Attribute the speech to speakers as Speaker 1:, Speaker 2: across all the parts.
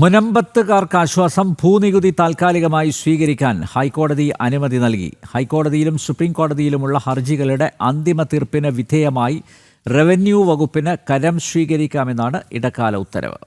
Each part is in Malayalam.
Speaker 1: മുനമ്പത്തുകാർക്ക് ആശ്വാസം ഭൂനികുതി താൽക്കാലികമായി സ്വീകരിക്കാൻ ഹൈക്കോടതി അനുമതി നൽകി. ഹൈക്കോടതിയിലും സുപ്രീം കോടതിയിലുമുള്ള ഹർജികളുടെ അന്തിമ തീർപ്പിന് വിധേയമായി റവന്യൂ വകുപ്പിന് കരം സ്വീകരിക്കാമെന്നാണ് ഇടക്കാല ഉത്തരവ്.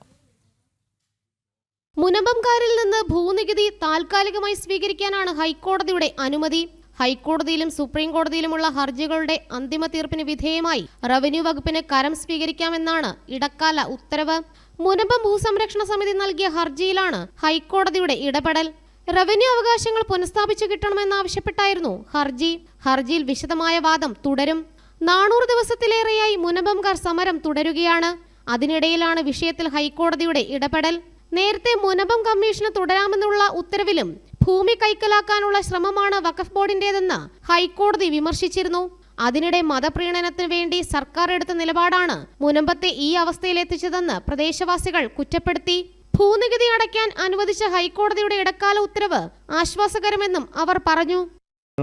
Speaker 2: മുനമ്പംകാരിൽ നിന്ന് ഭൂനികുതി താൽക്കാലികമായി സ്വീകരിക്കാനാണ് ഹൈക്കോടതിയുടെ അനുമതി. ഹൈക്കോടതിയിലും സുപ്രീം കോടതിയിലുമുള്ള ഹർജികളുടെ അന്തിമ തീർപ്പിന് വിധേയമായി റവന്യൂ വകുപ്പിന് കരം സ്വീകരിക്കാമെന്നാണ് ഇടക്കാല ഉത്തരവ്. മുനമ്പം ഭൂസംരക്ഷണ സമിതി നൽകിയ ഹർജിയിലാണ് ഹൈക്കോടതിയുടെ ഇടപെടൽ. റവന്യൂ അവകാശങ്ങൾ പുനഃസ്ഥാപിച്ചു കിട്ടണമെന്നാവശ്യപ്പെട്ടായിരുന്നു ഹർജി. ഹർജിയിൽ വിശദമായ വാദം തുടരും. നാനൂറ് ദിവസത്തിലേറെയായി മുനമ്പംകാർ സമരം തുടരുകയാണ്. അതിനിടയിലാണ് വിഷയത്തിൽ ഹൈക്കോടതിയുടെ ഇടപെടൽ. നേരത്തെ മുനമ്പം കമ്മീഷന് തുടരാമെന്നുള്ള ഉത്തരവിലും ഭൂമി കൈക്കലാക്കാനുള്ള ശ്രമമാണ് വഖഫ് ബോർഡിന്റേതെന്ന് ഹൈക്കോടതി വിമർശിച്ചിരുന്നു. അതിനിടെ മതപ്രീണനത്തിനു വേണ്ടി സർക്കാർ എടുത്ത നിലപാടാണ് മുനമ്പത്തെ ഈ അവസ്ഥയിലെത്തിച്ചതെന്ന് പ്രദേശവാസികൾ കുറ്റപ്പെടുത്തി. ഭൂനികുതി അടയ്ക്കാൻ അനുവദിച്ച ഹൈക്കോടതിയുടെ ഇടക്കാല ഉത്തരവ് ആശ്വാസകരമെന്നും അവർ പറഞ്ഞു.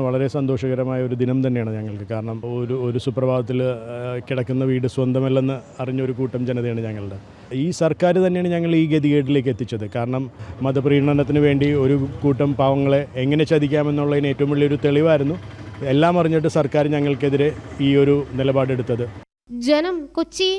Speaker 3: വളരെ സന്തോഷകരമായ ഒരു ദിനം തന്നെയാണ് ഞങ്ങൾക്ക്. കാരണം ഒരു ഒരു സുപ്രഭാതത്തിൽ കിടക്കുന്ന വീട് സ്വന്തമല്ലെന്ന് അറിഞ്ഞൊരു കൂട്ടം ജനതയാണ് ഞങ്ങളുടെ. ഈ സർക്കാർ തന്നെയാണ് ഞങ്ങൾ ഈ ഗതികേട്ടിലേക്ക് എത്തിച്ചത്. കാരണം മതപ്രീണനത്തിന് വേണ്ടി ഒരു കൂട്ടം പാവങ്ങളെ എങ്ങനെ ചതിക്കാമെന്നുള്ളതിന് ഏറ്റവും വലിയൊരു തെളിവായിരുന്നു. എല്ലാം അറിഞ്ഞിട്ട് സർക്കാർ ഞങ്ങൾക്കെതിരെ ഈ ഒരു നിലപാടെടുത്തത്.
Speaker 2: ജനം കൊച്ചി